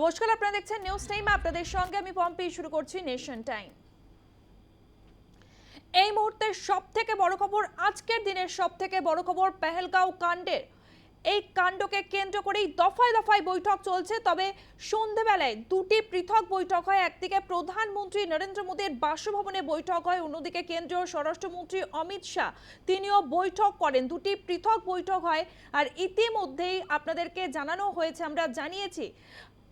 নমস্কার, আপনারা দেখছেন নিউজ টাইম আপনাদের সঙ্গে আমি পম্পি, শুরু করছি নেশন টাইম এই মুহূর্তে সব থেকে বড় খবর, আজকের দিনের সব থেকে বড় খবর পেহেলগাঁও কাণ্ডের। এই কাণ্ডকে কেন্দ্র করেই দফায় দফায় বৈঠক চলছে, তবে সন্ধেবেলায় দুটি পৃথক বৈঠক হয়। একদিকে প্রধানমন্ত্রী নরেন্দ্র মোদীর বাসভবনে বৈঠক হয়, অন্যদিকে কেন্দ্রীয় স্বরাষ্ট্রমন্ত্রী অমিত শাহ। তিনিও বৈঠক করেন, দুটি পৃথক বৈঠক হয়। আর ইতিমধ্যেই আপনাদেরকে জানানো হয়েছে, আমরা জানিয়েছি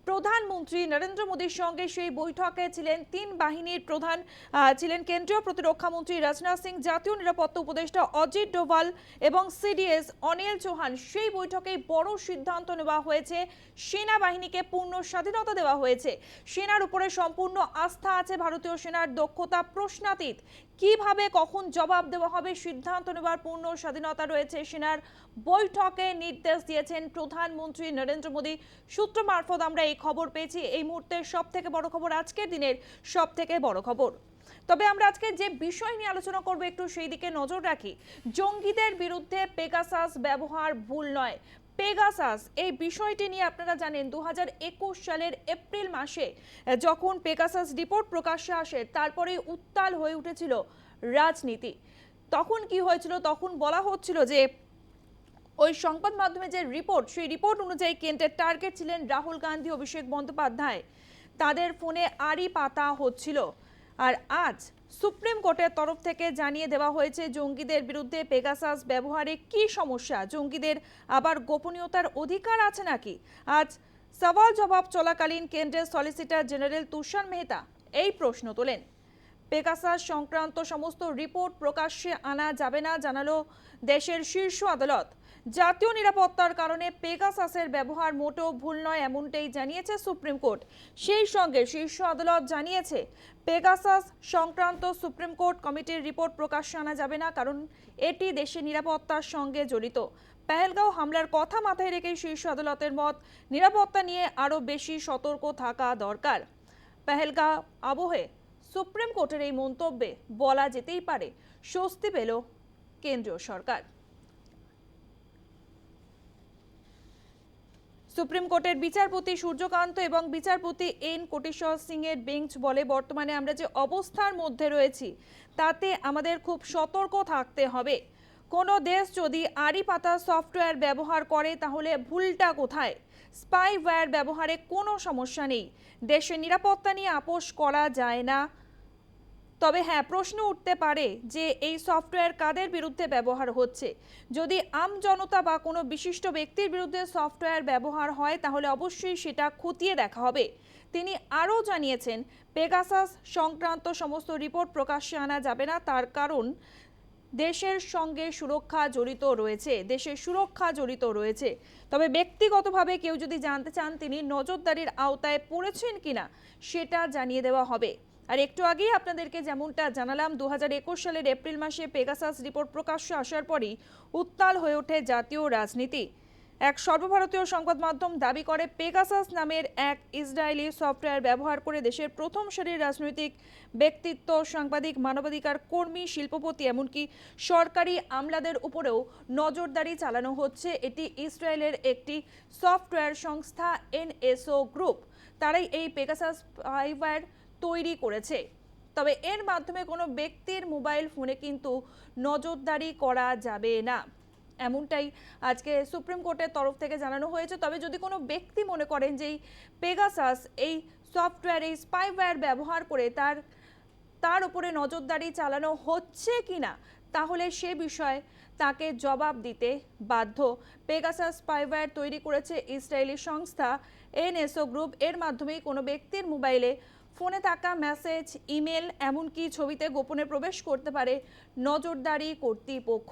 প্রধানমন্ত্রী নরেন্দ্র মোদীর সঙ্গে সেই বৈঠকে ছিলেন তিন বাহিনীর প্রধান ছিলেন কেন্দ্রীয় প্রতিরক্ষা মন্ত্রী রাজনাথ সিং, জাতীয় নিরাপত্তা উপদেষ্টা অজিত ডোভাল এবং সিডিএস অনিল চৌহান। সেই বৈঠকে বড় সিদ্ধান্ত নেওয়া হয়েছে, সেনাবাহিনীকে পূর্ণ স্বাধীনতা দেওয়া হয়েছে। সেনার উপরে সম্পূর্ণ আস্থা আছে ভারতীয় সেনার দক্ষতা প্রশ্নাতীত। কীভাবে কখন জবাব দেওয়া হবে? সিদ্ধান্ত নেওয়ার পূর্ণ স্বাধীনতা রয়েছে সেনার। বৈঠকে নির্দেশ দিয়েছেন প্রধানমন্ত্রী নরেন্দ্র মোদী। সূত্র মারফত আমরা এই খবর পেয়েছি। এই মুহূর্তের সব থেকে বড় খবর আজকের দিনের সব থেকে বড় খবর। তবে আমরা আজকে যে বিষয় নিয়ে আলোচনা করব একটু সেই দিকে নজর রাখি। জঙ্গিদের বিরুদ্ধে পেগাসাস ব্যবহার ভুল নয়। পেগাসাস, এই বিষয়টি নিয়ে আপনারা জানেন দু একুশ সালের এপ্রিল মাসে যখন পেগাসাস রিপোর্ট প্রকাশ্যে আসে, তারপরে উত্তাল হয়ে উঠেছিল রাজনীতি। তখন কি হয়েছিল? তখন বলা হচ্ছিল যে, ওই সংবাদ মাধ্যমে যে রিপোর্ট, সেই রিপোর্ট অনুযায়ী কেন্দ্রের টার্গেট ছিলেন রাহুল গান্ধী, অভিষেক বন্দ্যোপাধ্যায়। তাদের ফোনে আড়ি পাতা হচ্ছিল। আর আজ সুপ্রিম কোর্টের তরফ থেকে জানিয়ে দেওয়া হয়েছে জঙ্গিদের বিরুদ্ধে পেগাসাস ব্যবহারে কি সমস্যা? জঙ্গিদের আবার গোপনীয়তার অধিকার আছে নাকি? আজ সওয়াল জবাব চলাকালীন কেন্দ্রের সলিসিটর জেনারেল তুষার মেহতা এই প্রশ্ন তোলেন। পেগাসাস সংক্রান্ত সমস্ত রিপোর্ট প্রকাশ্যে আনা যাবে না, জানালো দেশের শীর্ষ আদালত। জাতীয় নিরাপত্তার কারণে পেগাসাসের ব্যবহার মোটেও ভুল নয়, এমনটাই জানিয়েছে সুপ্রিম কোর্ট। সেই সঙ্গে শীর্ষ আদালত জানিয়েছে, পেগাসাস সংক্রান্ত সুপ্রিম কোর্ট কমিটির রিপোর্ট প্রকাশ্যে আনা যাবে না, কারণ এটি দেশের নিরাপত্তার সঙ্গে জড়িত। পেহেলগাঁও হামলার কথা মাথায় রেখে শীর্ষ আদালতের মত, নিরাপত্তা নিয়ে আরও বেশি সতর্ক থাকা দরকার। পেহেলগাঁও আবহে সুপ্রিম কোর্টের এই মন্তব্যে বলা যেতেই পারে, স্বস্তি পেল কেন্দ্রীয় সরকার। সুপ্রিম কোর্টের বিচারপতি সূর্যকান্ত এবং বিচারপতি এন কোটেশ্বর সিং এর বেঞ্চ বলে বর্তমানে আমরা যে অবস্থার মধ্যে রয়েছি, তাতে আমাদের খুব সতর্ক থাকতে হবে। কোনো দেশ যদি আড়ি পাতা সফটওয়্যার ব্যবহার করে, তাহলে ভুলটা কোথায়? স্পাইওয়্যার ব্যবহারে কোনো সমস্যা নেই। দেশের নিরাপত্তা নিয়ে আপোষ করা যায় না। তবে হ্যাঁ প্রশ্ন উঠতে পারে যে এই সফটওয়্যার কাদের বিরুদ্ধে ব্যবহার হচ্ছে। যদি আম জনতা বা কোনো বিশিষ্ট ব্যক্তির বিরুদ্ধে সফটওয়্যার ব্যবহার হয়, তাহলে অবশ্যই সেটা খতিয়ে দেখা হবে। তিনি আরও জানিয়েছেন, পেগাসাস সংক্রান্ত সমস্ত রিপোর্ট প্রকাশ্যে আনা যাবে না। তার কারণ, দেশের সঙ্গে সুরক্ষা জড়িত রয়েছে। দেশের সুরক্ষা জড়িত রয়েছে। তবে ব্যক্তিগতভাবে কেউ যদি জানতে চান, তিনি নজরদারির আওতায় পড়েছেন কিনা, সেটা জানিয়ে দেওয়া হবে। আর একটু আগেই আপনাদেরকে যেমনটা জানালাম, দু হাজার একুশ সালের এপ্রিল মাসে পেগাসাস রিপোর্ট প্রকাশ্যে আসার পরই উত্তাল হয়ে ওঠে জাতীয় রাজনীতি। এক সর্বভারতীয় সংবাদ মাধ্যম দাবি করে, পেগাসাস নামের এক ইসরায়েলি সফটওয়্যার ব্যবহার করে দেশের প্রথম সারির রাজনৈতিক ব্যক্তিত্ব, সাংবাদিক, মানবাধিকার কর্মী, শিল্পপতি, এমনকি সরকারি আমলাদের উপরেও নজরদারি চালানো হচ্ছে। এটি ইসরায়েলের একটি সফটওয়্যার সংস্থা, এনএসও গ্রুপ। তারাই এই পেগাসাস স্পাইওয়্যার তৈরি করেছে। তবে এর মাধ্যমে কোনো ব্যক্তির মোবাইল ফোনে কিন্তু নজরদারি করা যাবে না। এমনটাই আজকে সুপ্রিম কোর্টের তরফ থেকে জানানো হয়েছে। তবে যদি কোনো ব্যক্তি মনে করেন যে এই পেগাসাস এই সফটওয়্যার, এই স্পাইওয়্যার ব্যবহার করে তার তার উপরে নজরদারি চালানো হচ্ছে কিনা, তাহলে সে বিষয়ে তাকে জবাব দিতে বাধ্য। পেগাসাস স্পাইওয়্যার তৈরি করেছে ইসরায়েলি সংস্থা এনএসও গ্রুপ এর মাধ্যমেই কোনো ব্যক্তির মোবাইলে ফোনে থাকা মেসেজ ইমেল এমনকি ছবিতে গোপনে প্রবেশ করতে পারে নজরদারি কর্তৃপক্ষ।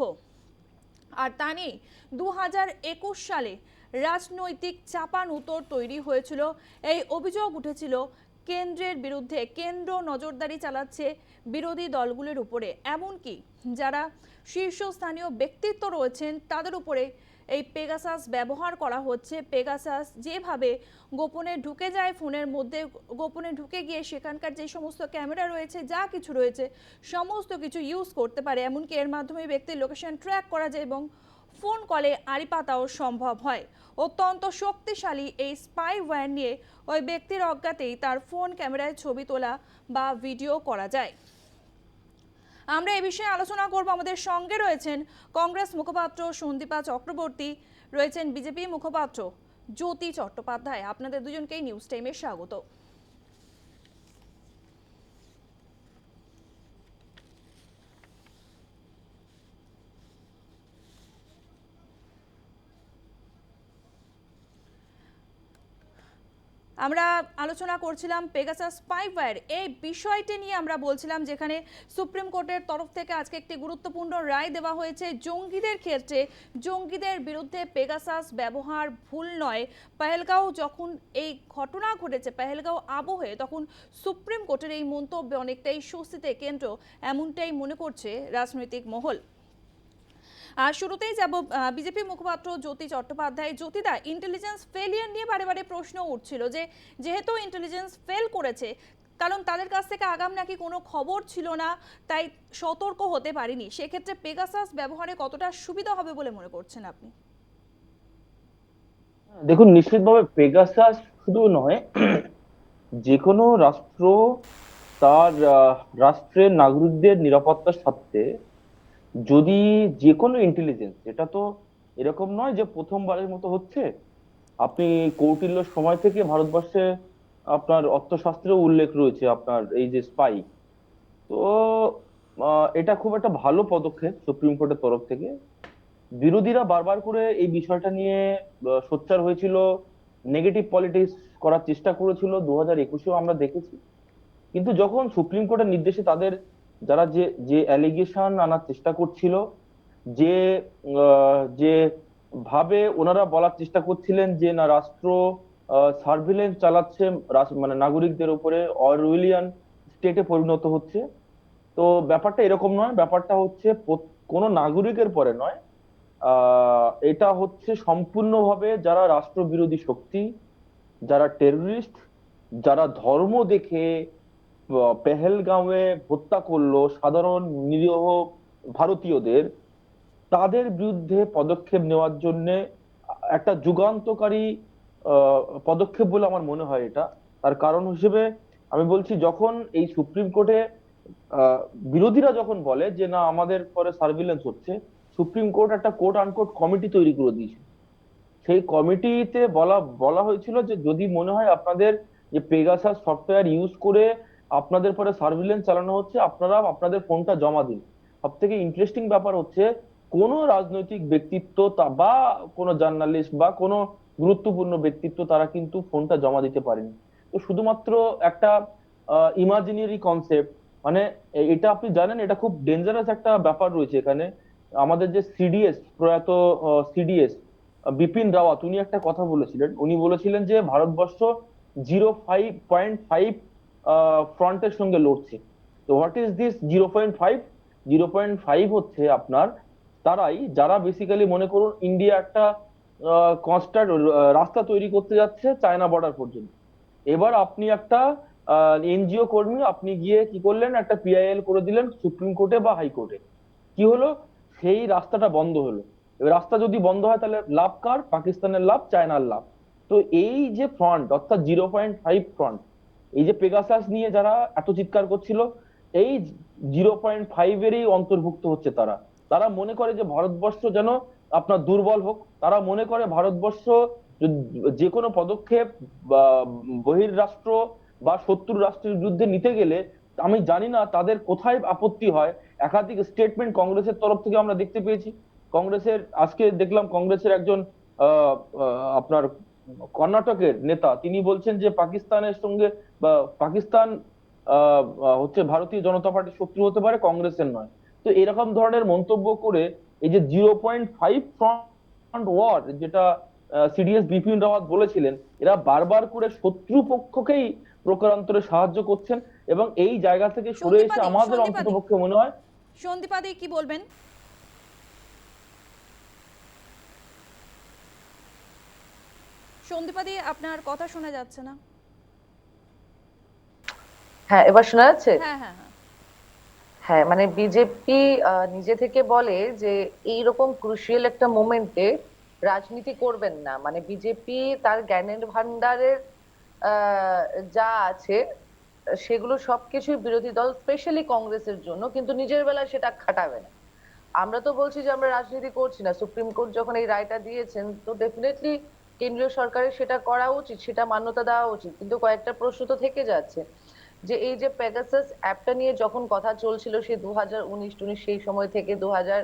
আর তা নিয়ে দু হাজার একুশ সালে রাজনৈতিক চাপান উত্তর তৈরি হয়েছিল। এই অভিযোগ উঠেছিল কেন্দ্রের বিরুদ্ধে। কেন্দ্র নজরদারি চালাচ্ছে বিরোধী দলগুলির উপরে। এমনকি যারা শীর্ষস্থানীয় ব্যক্তিত্ব রয়েছেন, তাদের উপরে এই পেগাসাস ব্যবহার করা হচ্ছে। পেগাসাস যেভাবে গোপনে ঢুকে যায় ফোনের মধ্যে, গোপনে ঢুকে গিয়ে সেখানকার যে সমস্ত ক্যামেরা রয়েছে, যা কিছু রয়েছে, সমস্ত কিছু ইউজ করতে পারে। এমনকি এর মাধ্যমে ব্যক্তির লোকেশন ট্র্যাক করা যায় এবং ফোন কলে আড়ি পাতাও সম্ভব হয়। অত্যন্ত শক্তিশালী এই স্পাই স্পাইওয়্যার নিয়ে ওই ব্যক্তির অজ্ঞাতেই তার ফোন ক্যামেরায় ছবি তোলা বা ভিডিও করা যায়। আমরা এ বিষয়ে আলোচনা করব। আমাদের সঙ্গে রয়েছেন কংগ্রেস মুখপাত্র সন্দীপা চক্রবর্তী, রয়েছেন বিজেপি মুখপাত্র জ্যোতি চট্টোপাধ্যায়। আপনাদের দুজনকেই নিউজ টাইমে স্বাগত। আমরা আলোচনা করছিলাম পেগাসাস স্পাইওয়্যার এই বিষয়টি নিয়ে আমরা বলছিলাম যেখানে সুপ্রিম কোর্টের তরফ থেকে আজকে একটি গুরুত্বপূর্ণ রায় দেওয়া হয়েছে। জঙ্গিদের ক্ষেত্রে, জঙ্গিদের বিরুদ্ধে পেগাসাস ব্যবহার ভুল নয়। পেহেলগাঁও যখন এই ঘটনা ঘটেছে, পেহেলগাঁও আবহে, তখন সুপ্রিম কোর্টের এই মন্তব্যে অনেকটাই স্বস্তিতে কেন্দ্র, এমনটাই মনে করছে রাজনৈতিক মহল। শুরুতেই যাব বিজেপি মুখপাত্র জ্যোতি চট্টোপাধ্যায়। জ্যোতিদা ইন্টেলিজেন্স ফেলিয়ার নিয়ে বারে বারে প্রশ্ন উঠছিল যে, যেহেতু ইন্টেলিজেন্স ফেল করেছে, কারণ তাদের কাছ থেকে আগাম নাকি কোনো খবর ছিল না, তাই সতর্ক হতে পারিনি। সেক্ষেত্রে পেগাসাস ব্যবহারে কতটা সুবিধা হবে বলে মনে করছেন আপনি? দেখুন, নিশ্চিতভাবে পেগাসাস শুধু নয়, যে কোনো রাষ্ট্র তার রাষ্ট্রের নাগরিকদের নিরাপত্তার স্বার্থে যদি যে কোনো ইন্টেলিজেন্স এটা তো এরকম নয় যে প্রথমবারের মতো হচ্ছে, আপনি কৌটিল্য সময় থেকে ভারতবর্ষে আপনার অর্থশাস্ত্রেও উল্লেখ রয়েছে আপনার এই যে স্পাই তো এটা খুব একটা ভালো পদক্ষেপ সুপ্রিম কোর্টের তরফ থেকে। বিরোধীরা বারবার করে এই বিষয়টা নিয়ে সোচ্চার হয়েছিল নেগেটিভ পলিটিক্স করার চেষ্টা করেছিল, দু হাজার একুশেও আমরা দেখেছি। কিন্তু যখন সুপ্রিম কোর্টের নির্দেশে তাদের যারা যে যে অ্যালিগেশন আনার চেষ্টা করছিল, যে যে ভাবে ওনারা বলার চেষ্টা করছিলেন যে, না, রাষ্ট্র সার্ভিলেন্স চালাচ্ছে মানে নাগরিকদের উপরে অরওয়েলিয়ান স্টেটে পরিণত হচ্ছে। তো ব্যাপারটা এরকম নয়, ব্যাপারটা হচ্ছে কোনো নাগরিকের পরে নয়। এটা হচ্ছে সম্পূর্ণভাবে যারা রাষ্ট্রবিরোধী শক্তি, যারা টেররিস্ট যারা ধর্ম দেখে পেহেলগাঁওয়ে হত্যা করল সাধারণ নিরীহ ভারতীয়দের। তাদের বিরুদ্ধে পদক্ষেপ নেওয়ার জন্য একটা যুগান্তকারী পদক্ষেপ বলে আমার মনে হয় এটা। তার কারণ হিসেবে আমি বলছি, যখন এই সুপ্রিম কোর্টে বিরোধীরা যখন বলে যে না, আমাদের পরে সার্ভিলেন্স হচ্ছে, সুপ্রিম কোর্ট একটা কোর্ট আনকোর্ট কমিটি তৈরি করে দিয়েছে। সেই কমিটিতে বলা বলা হয়েছিল যে যদি মনে হয় আপনাদের যে পেগাসাস সফটওয়্যার ইউজ করে আপনাদের পরে সার্ভিলেন্স চালানো হচ্ছে, আপনারা আপনাদের ফোনটা জমা দিন। সব থেকে ইন্টারেস্টিং ব্যাপার হচ্ছে, কোন রাজনৈতিক ব্যক্তিত্ব বা কোনো জার্নালিস্ট বা কোনো গুরুত্বপূর্ণ ব্যক্তিত্ব তারা কিন্তু ফোনটা জমা দিতে পারেনি। তো শুধুমাত্র একটা ইমাজিনারি কনসেপ্ট মানে এটা আপনি জানেন, এটা খুব ডেঞ্জারাস একটা ব্যাপার রয়েছে এখানে। আমাদের যে সিডিএস প্রয়াত সিডিএস বিপিন রাওয়াত, উনি একটা কথা বলেছিলেন। উনি বলেছিলেন যে, Bharatvarsha zero five point five ফ্রন্টের সঙ্গে লড়ছে। তো what is this zero point five zero point five হচ্ছে আপনার তারাই, যারা বেসিক্যালি মনে করুন ইন্ডিয়া একটা কনস্ট্যান্ট রাস্তা তৈরি করতে যাচ্ছে চায়না বর্ডার পর্যন্ত। এবার আপনি একটা এনজিও কর্মী আপনি গিয়ে কি করলেন? একটা পিআইএল করে দিলেন সুপ্রিম কোর্টে বা হাইকোর্টে কি হলো? সেই রাস্তাটা বন্ধ হলো। এবার রাস্তা যদি বন্ধ হয় তাহলে লাভ কার? পাকিস্তানের লাভ চায়নার লাভ। তো এই যে ফ্রন্ট অর্থাৎ জিরো পয়েন্ট ফাইভ ফ্রন্ট এই যে পেগাসাস নিয়ে যারা এত চিৎকার করছিল, এই জিরো পয়েন্ট ফাইভ এরই অন্তর্ভুক্ত হচ্ছে তারা। তারা মনে করে যে ভারতবর্ষ যেন আপনার দুর্বল হোক। তারা মনে করে ভারতবর্ষ যে- কোনো পদক্ষেপ, বা, বহির্রাষ্ট্র বা শত্রু রাষ্ট্রের বিরুদ্ধে নিতে গেলে, আমি জানি না তাদের কোথায় আপত্তি হয়। একাধিক স্টেটমেন্ট কংগ্রেসের তরফ থেকে আমরা দেখতে পেয়েছি। কংগ্রেসের, আজকে দেখলাম কংগ্রেসের একজন আপনার কর্ণাটকের নেতা তিনি বলছেন যে পাকিস্তানের সঙ্গে বা পাকিস্তান হচ্ছে ভারতীয় জনতা পার্টির শত্রু হতে পারে কংগ্রেসের নয়। তো এরকম ধরনের মন্তব্য করে এই যে zero point five front war যেটা সিডিএস বিপিন রাওয়াত বলেছিলেন এরা বারবার করে শত্রু পক্ষকেই প্রকারান্তরে সাহায্য করছেন এবং এই জায়গা থেকে সরে এসে আমাদের অন্ততপক্ষে মনে হয় সন্দীপাদি কি বলবেন? সন্দীপাদি আপনার কথা শোনা যাচ্ছে না। হ্যাঁ এবার শোনা যাচ্ছে? হ্যাঁ হ্যাঁ হ্যাঁ। হ্যাঁ মানে বিজেপি নিজে থেকে বলে যে এইরকম ক্রুশিয়াল একটা মোমেন্টে রাজনীতি করবেন না। মানে বিজেপি তার জ্ঞানের ভান্ডারের যা আছে সেগুলো সবকিছুই বিরোধী দল স্পেশালি কংগ্রেসের জন্য কিন্তু নিজের বেলায় সেটা খাটাবে না। আমরা তো বলছি যে আমরা রাজনীতি করছি না। সুপ্রিম কোর্ট যখন এই রায়টা দিয়েছেন তো ডেফিনেটলি কেন্দ্রীয় সরকারের সেটা করা উচিত, সেটা মান্যতা দেওয়া উচিত। কিন্তু কয়েকটা প্রশ্ন তো থেকে যাচ্ছে যে এই যে প্যাগাসাস অ্যাপটা নিয়ে যখন কথা চলছিল সেই দু হাজার উনিশ টুনিশ সেই সময় থেকে দু হাজার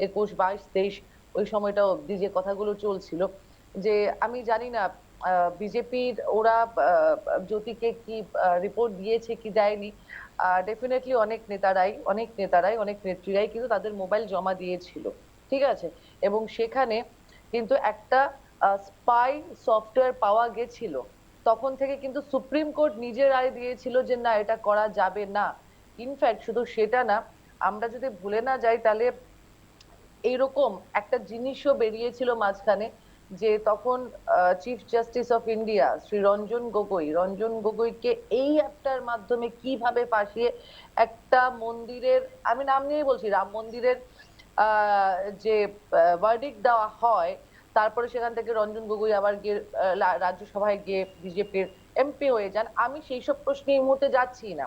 একুশ, বাইশ, তেইশ ওই সময়টা অবধি যে কথাগুলো চলছিল যে আমি জানি না বিজেপির ওরা জ্যোতিকে কি রিপোর্ট দিয়েছে কি দেয়নি। ডেফিনেটলি অনেক নেতারাই অনেক নেতারাই, অনেক নেত্রীরাই কিন্তু তাদের মোবাইল জমা দিয়েছিল। ঠিক আছে? এবং সেখানে কিন্তু একটা স্পাই সফটওয়্যার পাওয়া গেছিল। তখন থেকে কিন্তু সুপ্রিম কোর্ট নিজে রায় দিয়েছিল যে, না, এটা করা যাবে না। ইনফ্যাক্ট শুধু সেটা না, আমরা যদি ভুলে না যাই, তাহলে এইরকম একটা জিনিসও বেরিয়েছিল মাঝখানে যে, তখন chief justice of India Shri Ranjan Gogoi, Ranjan গগৈকে এই অ্যাপটার মাধ্যমে কীভাবে ফাঁসিয়ে একটা মন্দিরের, আমি নাম নিয়ে বলছি, রাম মন্দিরের যে ভার্ডিক দেওয়া হয় তারপরে সেখান থেকে রঞ্জন গগৈ আবার গিয়ে রাজ্যসভায় গিয়ে বিজেপির এমপি হয়ে যান। আমি সেই সব প্রশ্নে এই মুহূর্তে যাচ্ছি না।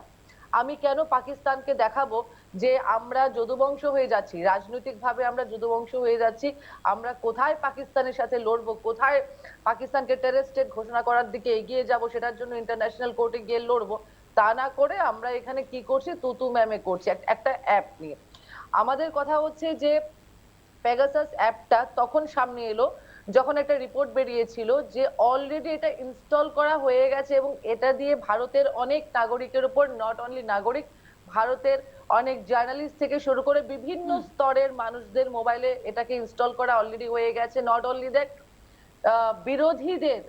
আমি কেন পাকিস্তানকে দেখাবো যে আমরা যদুবংশ হয়ে যাচ্ছি? রাজনৈতিকভাবে আমরা যদুবংশ হয়ে যাচ্ছি। আমরা কোথায় পাকিস্তানের সাথে লড়বো? কোথায় পাকিস্তানকে টেরেস্টেড ঘোষণা করার দিকে এগিয়ে যাব? সেটার জন্য ইন্টারন্যাশনাল কোর্টে গিয়ে লড়বো? তা না করে আমরা এখানে কি করছি? তুতু ম্যামে করছি একটা অ্যাপ নিয়ে। আমাদের কথা হচ্ছে যে পেগাসাস অ্যাপটা তখন সামনে এলো যখন একটা রিপোর্ট বেরিয়েছিল যে অলরেডি এটা ইনস্টল করা হয়ে গেছে এবং এটা দিয়ে ভারতের অনেক নাগরিকের উপর নট অনলি নাগরিক ভারতের অনেক জার্নালিস্ট থেকে শুরু করে বিভিন্ন স্তরের মানুষদের মোবাইলে এটাকে ইনস্টল করা অলরেডি হয়ে গেছে। নট অনলি দ্যাট বিরোধীদের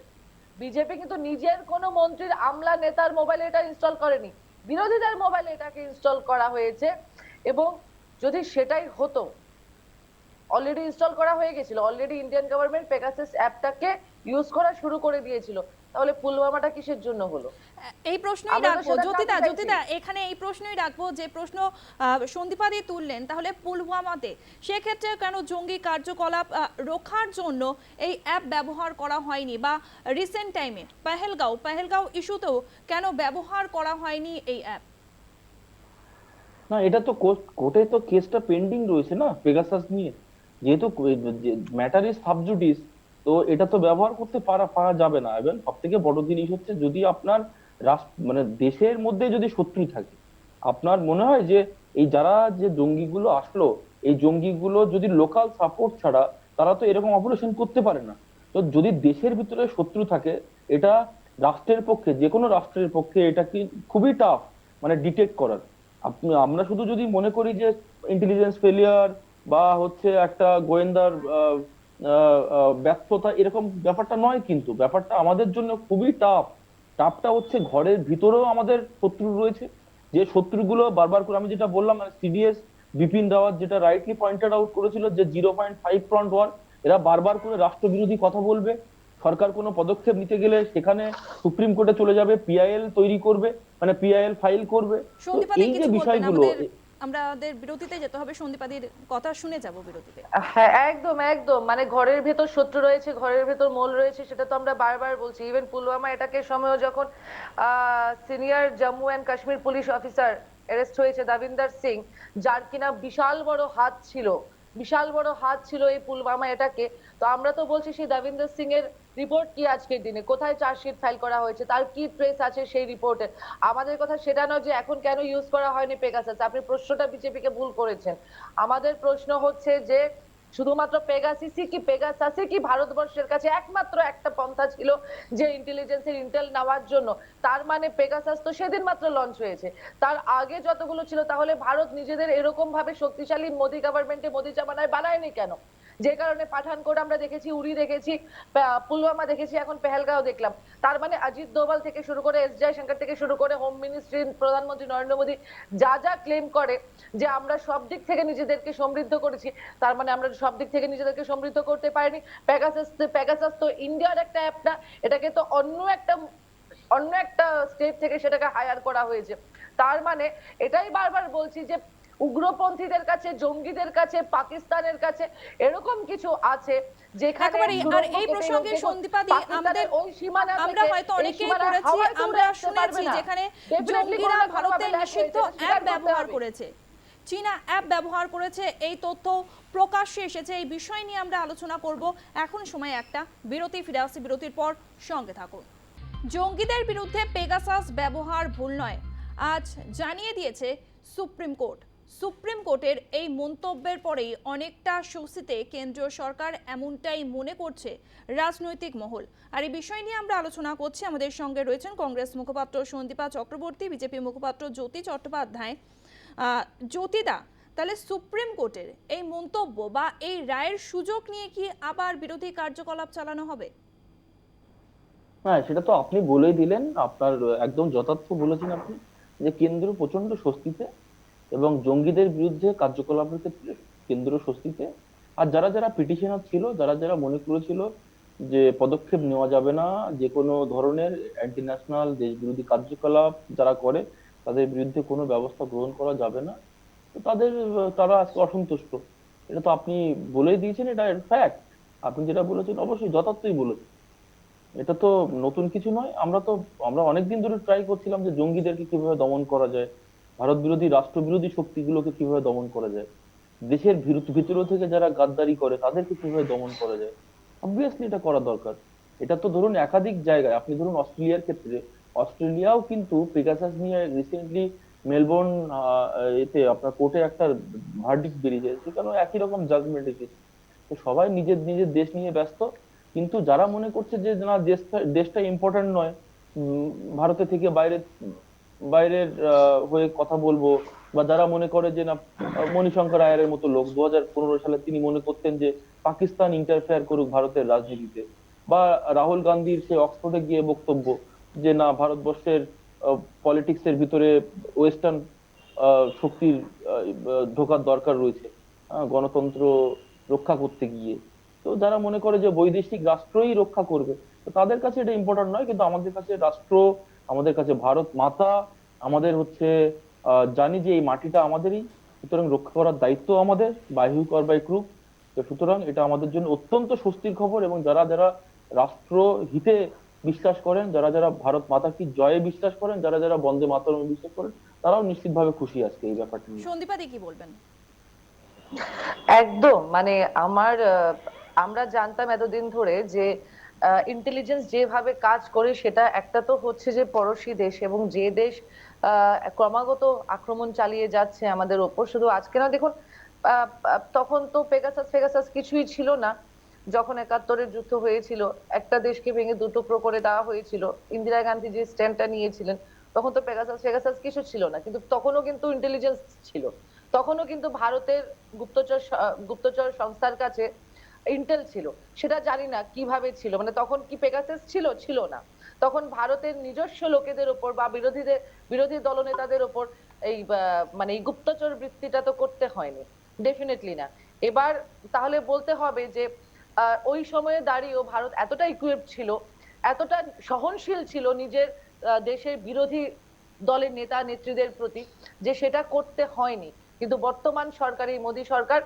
বিজেপি কিন্তু নিজের কোনো মন্ত্রীর আমলা নেতার মোবাইলে এটা ইনস্টল করেনি। বিরোধীদের মোবাইলে এটাকে ইনস্টল করা হয়েছে এবং যদি সেটাই হতো অলরেডি ইনস্টল করা হয়ে গেছিল। অলরেডি ইন্ডিয়ান গভর্নমেন্ট পেগাসাস অ্যাপটাকে ইউজ করা শুরু করে দিয়েছিল। তাহলে পুলওয়ামাটা কিসের জন্য হলো? এই প্রশ্নই রাখব। জ্যোতিদা। জ্যোতিদা এখানে এই প্রশ্নই রাখব যে প্রশ্ন সন্দীপাদি তুললেন তাহলে পুলওয়ামাতে সেক্ষেত্রে কেন জঙ্গি কার্যকলাপ রোখার জন্য এই অ্যাপ ব্যবহার করা হয়নি? বা রিসেন্ট টাইমে পেহেলগাঁও পেহেলগাঁও ইস্যুতেও কেন ব্যবহার করা হয়নি এই অ্যাপ না এটা তো কোর্টে তো কেসটা পেন্ডিং রয়েছে না পেগাসাস নিয়ে? যেহেতু ম্যাটার ইজ সাবজুডিস তো এটা তো ব্যবহার করতে পারা পারা যাবে না। এবং সব থেকে বড় জিনিস হচ্ছে যদি আপনার রাষ্ট্র মানে দেশের মধ্যে যদি শত্রু থাকে, আপনার মনে হয় যে এই যারা যে জঙ্গিগুলো আসলো, এই জঙ্গিগুলো যদি লোকাল সাপোর্ট ছাড়া, তারা তো এরকম অপারেশন করতে পারে না। তো যদি দেশের ভিতরে শত্রু থাকে, এটা রাষ্ট্রের পক্ষে যে কোনো রাষ্ট্রের পক্ষে এটা কি খুবই টাফ মানে ডিটেক্ট করার। আমরা শুধু যদি মনে করি যে ইন্টেলিজেন্স ফেলিয়ার বা হচ্ছে একটা গোয়েন্দার ব্যর্থতা এরকম ব্যাপারটা নয় কিন্তু। ব্যাপারটা আমাদের জন্য খুবই টাফ। টাফটা হচ্ছে ঘরের ভিতরেও আমাদের শত্রু রয়েছে। যে শত্রুগুলো বারবার করে আমি যেটা বললাম মানে সিডিএস বিপিন রাওয়াত যেটা রাইটলি পয়েন্টেড আউট করেছিল যে zero point five front one এরা বারবার করে রাষ্ট্রবিরোধী কথা বলবে। সরকার কোনো পদক্ষেপ নিতে গেলে সেখানে সুপ্রিম কোর্টে চলে যাবে পিআইএল তৈরি করবে মানে পিআইএল ফাইল করবে। এই যে বিষয়গুলো আমাদের বিরতিতে যেতে হবে। সন্দীপাদির কথা শুনে যাব বিরতিতে। হ্যাঁ একদম একদম। মানে ঘরের ভেতর শত্রু রয়েছে, ঘরের ভেতর মোল রয়েছে, সেটা তো আমরা বারবার বলছি। ইভেন পুলওয়ামা এটাকে সময় যখন senior Jammu and Kashmir police officer arrest হয়েছে দাবিন্দার সিং, যার কিনা বিশাল বড় হাত ছিল, বিশাল বড় হাত ছিল এই পুলওয়ামা এটাকে। তো আমরা তো বলছি সেই দাবিন্দার সিং এর রিপোর্ট কি আজকের দিনে? কোথায় চার্জশিট ফাইল করা হয়েছে? তার কি ট্রেস আছে সেই রিপোর্টে আমাদের কথা সেটা নয় যে এখন কেন ইউজ করা হয়নি পেগাসাস আপনি প্রশ্নটা বিজেপিকে ভুল করেছেন। আমাদের প্রশ্ন হচ্ছে যে শুধুমাত্র পেগাসিসি কি পেগাসাসি কি ভারতবর্ষের কাছে একমাত্র একটা পন্থা ছিল যে ইন্টেলিজেন্সের ইন্টেল নেওয়ার জন্য? তার মানে পেগাসাস তো সেদিন মাত্র লঞ্চ হয়েছে। তার আগে যতগুলো ছিল তাহলে ভারত নিজেদের এরকম ভাবে শক্তিশালী মোদি গভর্নমেন্টে মোদি জামানায় বানায়নি কেন? যে কারণে পাঠানকোট আমরা দেখেছি উড়ি দেখেছি পুলওয়ামা দেখেছি, এখন পেহেলগাঁও দেখলাম। তার মানে অজিত দোভাল থেকে শুরু করে এস জয়শঙ্কর থেকে শুরু করে হোম মিনিস্ট্রি, প্রধানমন্ত্রী নরেন্দ্র মোদী যা যা ক্লেম করে যে আমরা সব দিক থেকে নিজেদেরকে সমৃদ্ধ করেছি, তার মানে আমরা সব দিক থেকে নিজেদেরকে সমৃদ্ধ করতে পারিনি। প্যাগাসাস প্যাগাসাস তো ইন্ডিয়ার একটা অ্যাপ না, এটাকে তো অন্য একটা অন্য একটা স্টেট থেকে সেটাকে হায়ার করা হয়েছে। তার মানে এটাই বারবার বলছি যে উগ্রপন্থীদের কাছে জঙ্গিদের কাছে পাকিস্তানের কাছে এরকম কিছু আছে যেখানে আর এই প্রসঙ্গে সন্দীপাদি আমাদের ওই সীমানা আমরা হয়তো অনেকেই পড়েছি আমরা শুনেছি যেখানে জঙ্গিরা ভারতে নিষিদ্ধ অ্যাপ ব্যবহার করেছে। চীনা অ্যাপ ব্যবহার করেছে এই তথ্য প্রকাশ্যে এসেছে এই বিষয় নিয়ে আমরা আলোচনা করব। এখন সময় একটা বিরতি ফিরে আসছি বিরতির পর সঙ্গে থাকুন। জঙ্গিদের বিরুদ্ধে পেগাসাস ব্যবহার ভুল নয়। আজ জানিয়ে দিয়েছে সুপ্রিম কোর্ট সুপ্রিম কোর্টের এই মন্তব্যের পরেই অনেকটা স্বস্তিতে কেন্দ্রীয় সরকার এমনটাই মনে করছে রাজনৈতিক মহল। আর এই বিষয় নিয়ে আমরা আলোচনা করছি। আমাদের সঙ্গে রয়েছেন কংগ্রেস মুখপাত্র সন্দীপা চক্রবর্তী, বিজেপি মুখপাত্র জ্যোতি চট্টোপাধ্যায়। জ্যোতিদা, তাহলে সুপ্রিম কোর্টের এই মন্তব্য বা এই রায়ের সুযোগ নিয়ে কি আবার বিরোধী কার্যকলাপ চালানো হবে? হ্যাঁ সেটা তো আপনি বলেই দিলেন। আপনার একদম যথার্থ বলেছেন আপনি যে কেন্দ্র প্রচণ্ড স্বস্তিতে এবং জঙ্গিদের বিরুদ্ধে কার্যকলাপের ক্ষেত্রে কেন্দ্র স্বস্তিতে। আর যারা যারা পিটিশনার ছিল, যারা যারা মনে করেছিল যে পদক্ষেপ নেওয়া যাবে না, যে কোনো ধরনের অ্যান্টি ন্যাশনাল দেশ বিরোধী কার্যকলাপ যারা করে, তাদের বিরুদ্ধে কোনো ব্যবস্থা গ্রহণ করা যাবে না, তো তাদের, তারা আজকে অসন্তুষ্ট। এটা তো আপনি বলেই দিয়েছেন, এটা ফ্যাক্ট আপনি যেটা বলেছেন অবশ্যই যথার্থই বলেছেন। এটা তো নতুন কিছু নয়। আমরা তো, আমরা অনেকদিন ধরে ট্রাই করছিলাম যে জঙ্গিদেরকে কীভাবে দমন করা যায়। ভারত বিরোধী রাষ্ট্র বিরোধী শক্তিগুলোকে কীভাবে দমন করা যায়? দেশের ভিতর- থেকে যারা গাদ্দারি করে, তাদেরকে কীভাবে দমন করা যায়? অবভিয়াসলি এটা করা দরকার। এটা তো ধরুন একাধিক জায়গায়, আপনি ধরুন অস্ট্রেলিয়ার ক্ষেত্রে, অস্ট্রেলিয়াও কিন্তু পেগাসাস নিয়ে রিসেন্টলি মেলবোর্ন এতে আপনার কোর্টে একটা ভার্ডিক্ট বেরিয়েছে। সেখানেও একই রকম জাজমেন্ট এসেছে। তো সবাই নিজের নিজের দেশ নিয়ে ব্যস্ত। কিন্তু যারা মনে করছে যে না, দেশটা দেশটা ইম্পর্টেন্ট নয় ভারতে থেকে বাইরে বাইরের হয়ে কথা বলব বা যারা মনে করে যে না, মণিশঙ্কর আয়ারের মতো লোক দু হাজার পনেরো সালে তিনি মনে করতেন যে পাকিস্তান ইন্টারফেয়ার করুক ভারতের রাজনীতিতে। বা রাহুল গান্ধীর সেই অক্সফোর্ডে গিয়ে বক্তব্য যে না, ভারতবর্ষের পলিটিক্স এর ভিতরে ওয়েস্টার্ন শক্তির ঢোকার দরকার রয়েছে গণতন্ত্র রক্ষা করতে গিয়ে। তো যারা মনে করে যে বৈদেশিক রাষ্ট্রই রক্ষা করবে, তো তাদের কাছে এটা ইম্পর্টেন্ট নয়, কিন্তু আমাদের কাছে রাষ্ট্র, আমাদের কাছে ভারত মাতা আমাদের হচ্ছে আহ, জানি যে এই মাটিটা আমাদেরই সুতরাং রক্ষা করার দায়িত্ব আমাদের by hook or by crook. তো সুতরাং এটা আমাদের জন্য অত্যন্ত স্বস্তির খবর এবং যারা যারা রাষ্ট্র হিতে বিশ্বাস করেন যারা যারা ভারত মাতা কি জয়ে বিশ্বাস করেন যারা যারা বন্দে মাতরমে বিশ্বাস করেন তারাও নিশ্চিতভাবে খুশি আজকে এই ব্যাপারটা নিয়ে। সন্দীপাদি কি বলবেন? একদম মানে আমার আহ, আমরা জানতাম এতদিন ধরে যে ইন্টেলিজেন্স যেভাবে কাজ করে সেটা একটা তো হচ্ছে যে পড়োশী দেশ এবং যে দেশ ক্রমাগত আক্রমণ চালিয়ে যাচ্ছে আমাদের ওপর। শুধু আজকে না, দেখুন তখন তো পেগাসাস ফেগাসাস কিছুই ছিল না। যখন একাত্তরের যুদ্ধ হয়েছিল, একটা দেশকে ভেঙে দুটুকরো করে দেওয়া হয়েছিল, ইন্দিরা গান্ধী যে স্ট্যান্ডটা নিয়েছিলেন, তখন তো পেগাসাস ফেগাসাস কিছু ছিল না। কিন্তু তখনও কিন্তু ইন্টেলিজেন্স ছিল। তখনও কিন্তু ভারতের গুপ্তচর গুপ্তচর সংস্থার কাছে ইন্টেল ছিল। সেটা জানি না কীভাবে ছিল। মানে তখন কি পেগাসাস ছিল? ছিল না। তখন ভারতের নিজস্ব লোকেদের ওপর বা বিরোধীদের, বিরোধী দলনেতাদের ওপর এই মানে এই গুপ্তচর বৃত্তিটা তো করতে হয়নি ডেফিনেটলি না। এবার তাহলে বলতে হবে যে ওই সময়ে দাঁড়িয়েও ভারত এতটা ইকুইপ ছিল, এতটা সহনশীল ছিল নিজের দেশের বিরোধী দলের নেতা, নেত্রীদের প্রতি, যে সেটা করতে হয়নি। কিন্তু বর্তমান সরকার, এই মোদী সরকার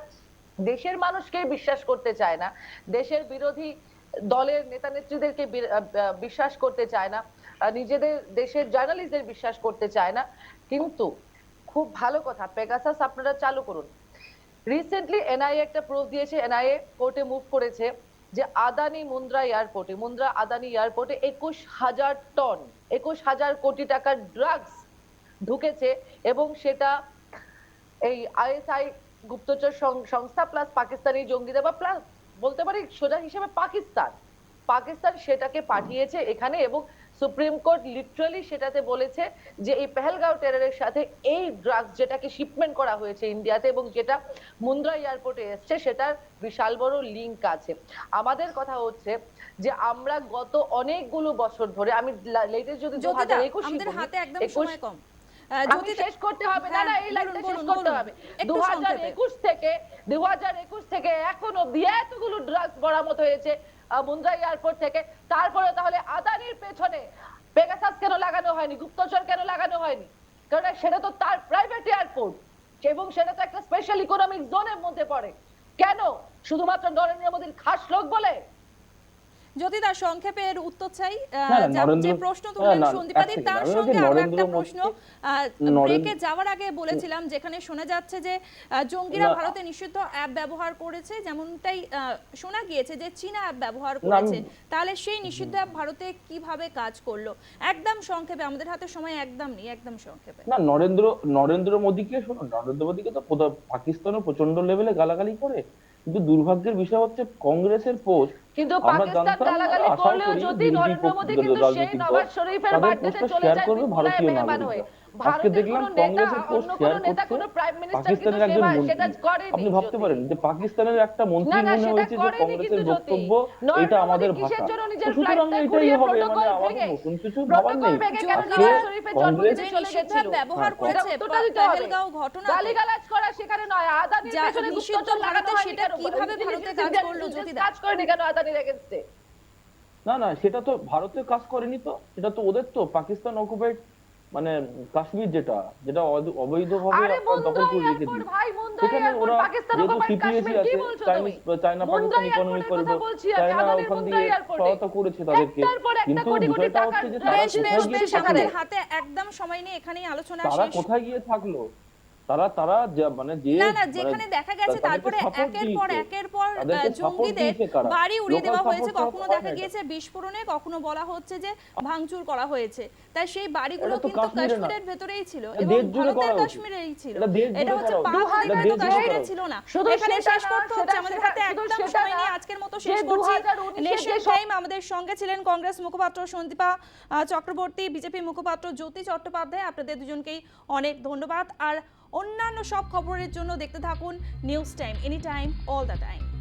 দেশের মানুষকে বিশ্বাস করতে চায় না। দেশের বিরোধী দলের নেতা নেত্রীদেরকে বিশ্বাস করতে চায় না নিজেদের দেশের জার্নালিস্টদের বিশ্বাস করতে চায় না। কিন্তু খুব ভালো কথা পেগাসাস আপনারা চালু করুন। রিসেন্টলি এনআইএ একটা প্রুফ দিয়েছে এনআইএ কোর্টে মুভ করেছে যে আদানি মুন্দ্রা এয়ারপোর্টে মুন্দ্রা আদানি এয়ারপোর্টে একুশ হাজার টন একুশ হাজার কোটি টাকার ড্রাগস ঢুকেছে এবং সেটা এই আইএসআই গুপ্তচর সংস্থা প্লাস পাকিস্তানি জঙ্গিদের বা প্লাস বলতে পারি সোজা হিসেবে পাকিস্তান। পাকিস্তান সেটাকে পাঠিয়েছে এখানে এবং সুপ্রিম কোর্ট লিটারালি সেটাতে বলেছে যে এই পেহেলগাঁও টেররের সাথে এই ড্রাগস যেটাকে শিপমেন্ট করা হয়েছে ইন্ডিয়াতে এবং যেটা মুন্দ্রা এয়ারপোর্টে এসছে সেটার বিশাল বড় লিংক আছে। আমাদের কথা হচ্ছে যে আমরা গত অনেকগুলো বছর ধরে আমি লেটেস্ট যদি আমাদের হাতে একদম সময় কম। জ্যোতিদা- শেষ করতে হবে। না না হ্যাঁ, এই লাইনটা শেষ করতে হবে। একটু দু হাজার সংক্ষেপে। একুশ থেকে দু হাজার একুশ থেকে এখন অব্দি এতগুলো ড্রাগস বরামদ হয়েছে এয়ারপোর্ট থেকে। তারপরে তাহলে আদানির পেছনে পেগাসাস কেন লাগানো হয়নি? গুপ্তচর কেন লাগানো হয়নি? কারণ সেটা তো তার প্রাইভেট এয়ারপোর্ট এবং সেটা তো একটা স্পেশাল ইকোনমিক জোনের মধ্যে পড়ে। কেন? শুধুমাত্র নরেন্দ্র মোদীর খাস লোক বলে? যদি তার সংক্ষেপে এর উত্তর চাই। যা- প্রশ্ন তুললেন সন্দীপাদি তার সঙ্গে আরও একটা প্রশ্ন। ব্রেকে যাওয়ার আগে বলেছিলাম যেখানে শোনা যাচ্ছে যে জঙ্গিরা ভারতে নিষিদ্ধ অ্যাপ ব্যবহার করেছে যেমনটাই শোনা গিয়েছে যে চীনা অ্যাপ ব্যবহার করেছে। তাহলে সেই নিষিদ্ধ অ্যাপ ভারতে কীভাবে কাজ করল? একদম সংক্ষেপে আমাদের হাতে সময় একদম নেই একদম সংক্ষেপে। না নরেন্দ্র নরেন্দ্র মোদীকে শোনো নরেন্দ্র মোদীকে তো পাকিস্তানও প্রচণ্ড লেভেলে গালাগালি করে। কিন্তু দুর্ভাগ্যের বিষয় হচ্ছে কংগ্রেসের পোস্ট কিন্তু পাকিস্তান গালাগালি করলেও যদি নরেন্দ্র মোদী কিন্তু সেই রাজনৈতিক নওয়াজ শরীফের বার্থডেতে চলে যায় ভারতীয় মেহমান হয়ে আজকে দেখলাম কংগ্রেসের পোস্ট অন্য শেয়ার নেতা কোনো করছে প্রাইম মিনিস্টার কিন্তু পাকিস্তানের একজন মন্ত্রী সেটা করেনি আপনি ভাবতে পারেন যে পাকিস্তানের একটা মন্ত্রী মনে হয়েছে যে কংগ্রেসের বক্তব্য এটা আমাদের ভাষা তো সুতরাং এটাই হবে মানে ভেঙে? নতুন কিছু ভাবার নেই কংগ্রেস? ব্যবহার হ্যাঁ, করেছে। পেহেলগাঁও ঘটনাতে গালিগালাজ করা সেখানে নয় আদানির যা পেছনে গুপ্তচর হয়নি সেটা কীভাবে ভারতে কাজ করল জ্যোতিদা? কাজ করেনি কেন আদানির এগেনস্টে না না সেটা তো ভারতে কাজ করেনি তো। সেটা তো ওদের তো পাকিস্তান অকুপাইড মানে কাশ্মীর যেটা যেটা অবৈধভাবে দখল করে রেখে মুন্দাই সেখানে ওরা যেহেতু সিপিএসি আছে Chinese China Pakistan economic corridor China ওখান দিয়ে সহায়তা করেছে তাদেরকে। কিন্তু বিষয়টা হচ্ছে যে তারা কোথায় গিয়ে থাকল? তারা তারা মানে যে না না মানে যেখানে দেখা গেছে তারপরে একের পর একের পর জঙ্গিদের বাড়ি উড়িয়ে দেওয়া হয়েছে কখনো দেখা গিয়েছে বিস্ফোরণে কখনো বলা হচ্ছে যে ভাঙচুর করা হয়েছে। তাই সেই বাড়িগুলো কিন্তু কাশ্মীরের ভেতরেই ছিল এবং ভারতের কাশ্মীরেই ছিল। এটা হচ্ছে কাশ্মীরে ছিল না। শুধু এখানে শেষ করতে হচ্ছে। আমাদের হাতে একদম সময় নেই আজকের মতো শেষ করছি। নেশন টাইম আমাদের সঙ্গে ছিলেন কংগ্রেস মুখপাত্র সন্দীপা চক্রবর্তী বিজেপি মুখপাত্র জ্যোতি চট্টোপাধ্যায়। আপনাদের দুজনকেই অনেক ধন্যবাদ। আর অন্যান্য সব খবরের জন্য দেখতে থাকুন news time any time all the time